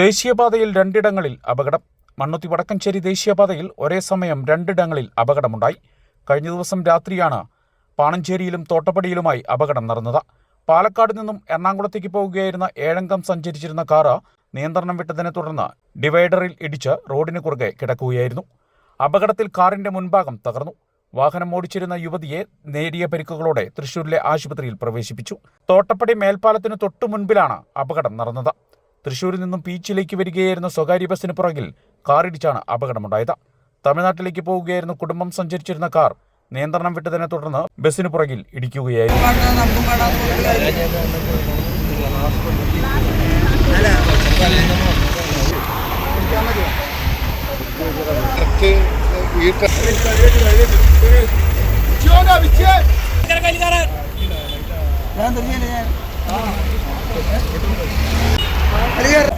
ദേശീയപാതയിൽ രണ്ടിടങ്ങളിൽ അപകടം. മണ്ണുത്തി വടക്കഞ്ചേരി ദേശീയപാതയിൽ ഒരേ സമയം രണ്ടിടങ്ങളിൽ അപകടമുണ്ടായി. കഴിഞ്ഞ ദിവസം രാത്രിയാണ് പാണഞ്ചേരിയിലും തോട്ടപ്പടിയിലുമായി അപകടം നടന്നത്. പാലക്കാട് നിന്നും എറണാകുളത്തേക്ക് പോവുകയായിരുന്ന ഏഴംഗം സഞ്ചരിച്ചിരുന്ന കാറ് നിയന്ത്രണം വിട്ടതിനെ തുടർന്ന് ഡിവൈഡറിൽ ഇടിച്ച് റോഡിന് കുറുകെ കിടക്കുകയായിരുന്നു. അപകടത്തിൽ കാറിന്റെ മുൻഭാഗം തകർന്നു. വാഹനം ഓടിച്ചിരുന്ന യുവതിയെ നേരിയ പരിക്കുകളോടെ തൃശൂരിലെ ആശുപത്രിയിൽ പ്രവേശിപ്പിച്ചു. തോട്ടപ്പടി മേൽപ്പാലത്തിന് തൊട്ടു മുൻപിലാണ് അപകടം നടന്നത്. തൃശൂരിൽ നിന്നും പീച്ചിലേക്ക് വരികയായിരുന്ന സ്വകാര്യ ബസ്സിന് പുറകിൽ കാറിടിച്ചാണ് അപകടമുണ്ടായത്. തമിഴ്നാട്ടിലേക്ക് പോവുകയായിരുന്ന കുടുംബം സഞ്ചരിച്ചിരുന്ന കാർ. നിയന്ത്രണം വിട്ടതിനെ തുടർന്ന് ബസ്സിന് പുറകിൽ ഇടിക്കുകയായിരുന്നു. ഞാൻ തിരിഞ്ഞില്ല ഞാൻ